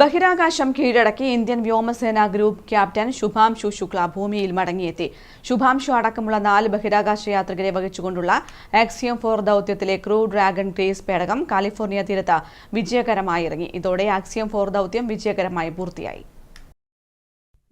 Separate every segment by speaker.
Speaker 1: ബഹിരാകാശം കീഴടക്കി ഇന്ത്യൻ വ്യോമസേന group captain Shubhanshu Shukla ഭൂമിയിൽ മടങ്ങിയെത്തി. ശുഭാംശു അടക്കമുള്ള നാല് ബഹിരാകാശ യാത്രികരെ വഹിച്ചുകൊണ്ടുള്ള ആക്സിയം ഫോർ ദൌത്യത്തിലെ ക്രൂ ഡ്രാഗൺ ഗ്രേസ് പേടകം കാലിഫോർണിയ തീരത്ത് വിജയകരമായി ഇറങ്ങി. ഇതോടെ ആക്സിയം ഫോർ ദൌത്യം വിജയകരമായി പൂർത്തിയായി.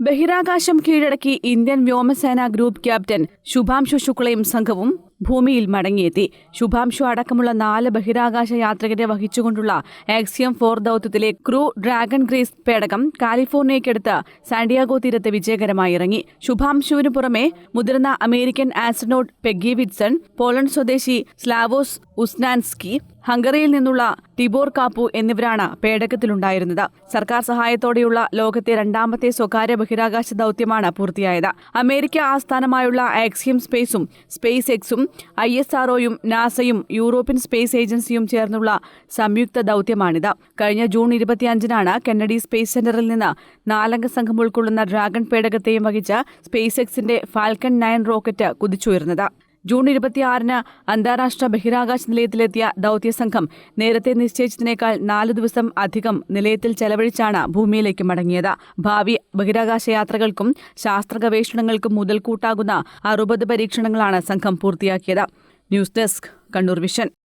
Speaker 1: ബഹിരാകാശം കീഴടക്കി ഇന്ത്യൻ വ്യോമസേന ഗ്രൂപ്പ് ക്യാപ്റ്റൻ ശുഭാംശു ശുക്ലയും സംഘവും ഭൂമിയിൽ മടങ്ങിയെത്തി. ശുഭാംശു അടക്കമുള്ള നാല് ബഹിരാകാശ യാത്രികരെ വഹിച്ചുകൊണ്ടുള്ള ആക്സിയം ഫോർ ദൌത്യത്തിലെ ക്രൂ ഡ്രാഗൺ ഗ്രേസ് പേടകം കാലിഫോർണിയയ്ക്കടുത്ത് സാന്റിയാഗോ തീരത്ത് വിജയകരമായി ഇറങ്ങി. ശുഭാംശുവിനു പുറമെ മുതിർന്ന American astronaut Peggy Whitson Poland സ്വദേശി സ്ലാവോസ് ഉസ്നാൻസ്കി ഹംഗറിയിൽ നിന്നുള്ള ടിബോർ കാപ്പു എന്നിവരാണ് പേടകത്തിലുണ്ടായിരുന്നത്. സർക്കാർ സഹായത്തോടെയുള്ള ലോകത്തെ രണ്ടാമത്തെ സ്വകാര്യ ബഹിരാകാശ ദൌത്യമാണ് പൂർത്തിയായത്. അമേരിക്ക ആസ്ഥാനമായുള്ള ആക്സിയം സ്പേസും സ്പേസ് എക്സും ഐ എസ് ആർഒയും നാസയും യൂറോപ്യൻ സ്പേസ് ഏജൻസിയും ചേർന്നുള്ള സംയുക്ത ദൌത്യമാണിത്. കഴിഞ്ഞ ജൂൺ ഇരുപത്തിയഞ്ചിനാണ് കെന്നഡി സ്പേസ് സെന്ററിൽ നിന്ന് നാലംഗ സംഘം ഉൾക്കൊള്ളുന്ന ഡ്രാഗൺ പേടകത്തെയും വഹിച്ച സ്പേസ് എക്സിന്റെ ഫാൽക്കൺ നയൻ റോക്കറ്റ് കുതിച്ചുയർന്നത്. ജൂൺ ഇരുപത്തിയാറിന് അന്താരാഷ്ട്ര ബഹിരാകാശ നിലയത്തിലെത്തിയ ദൌത്യസംഘം നേരത്തെ നിശ്ചയിച്ചതിനേക്കാൾ നാല് ദിവസം അധികം നിലയത്തിൽ ചെലവഴിച്ചാണ് ഭൂമിയിലേക്ക് മടങ്ങിയത്. ഭാവി ബഹിരാകാശ യാത്രകൾക്കും ശാസ്ത്ര ഗവേഷണങ്ങൾക്കും മുതൽക്കൂട്ടാകുന്ന അറുപത് പരീക്ഷണങ്ങളാണ് സംഘം പൂർത്തിയാക്കിയത്. News desk Kannur Vision.